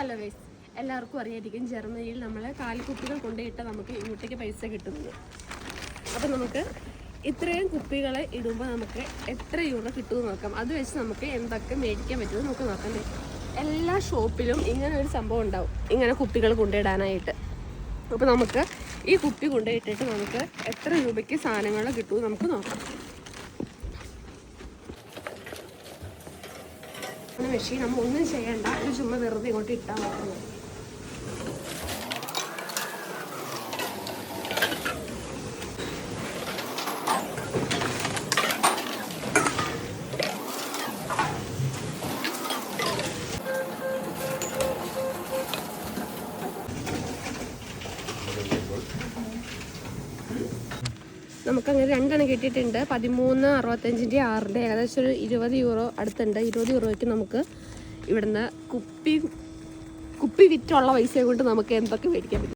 Hello guys എല്ലാവർക്കും അറിയായിരിക്കും ജർമ്മനിയിൽ നമ്മൾ കാൽക്കുപ്പികൾ കൊണ്ടുപോയിട്ട് നമുക്ക് ഇങ്ങോട്ടേക്ക് പൈസ കിട്ടുന്നത്. അപ്പം നമുക്ക് ഇത്രയും കുപ്പികൾ ഇടുമ്പോൾ നമുക്ക് എത്ര യൂറോ കിട്ടുമെന്ന് നോക്കാം. അത് വെച്ച് നമുക്ക് എന്തൊക്കെ മേടിക്കാൻ പറ്റുമെന്ന് നമുക്ക് നോക്കാം എല്ലാ ഷോപ്പിലും ഇങ്ങനെ ഒരു സംഭവം ഉണ്ടാവും. ഇങ്ങനെ കുപ്പികൾ കൊണ്ടിടാനായിട്ട് അപ്പോൾ നമുക്ക് ഈ കുപ്പി കൊണ്ടുപോയിട്ടിട്ട് നമുക്ക് എത്ര രൂപയ്ക്ക് സാധനങ്ങൾ കിട്ടുമെന്ന് നമുക്ക് നോക്കാം. മെഷീൻ നമ്മൾ ഒന്നും ചെയ്യണ്ട. ഇത് ചുമ്മാ വെറുതെ ഇങ്ങോട്ട് ഇട്ടാൽ മാത്രമേ നമുക്കങ്ങനെ രണ്ടെണ്ണം കിട്ടിയിട്ടുണ്ട്. പതിമൂന്ന് അറുപത്തഞ്ചിന്റെ ആറിന്റെ ഏകദേശം ഒരു ഇരുപത് യൂറോ അടുത്തുണ്ട്. ഇരുപത് യൂറോയ്ക്ക് നമുക്ക് ഇവിടുന്ന് കുപ്പി കുപ്പി വിറ്റുള്ള പൈസ കൊണ്ട് നമുക്ക് എന്തൊക്കെ മേടിക്കാൻ പറ്റും?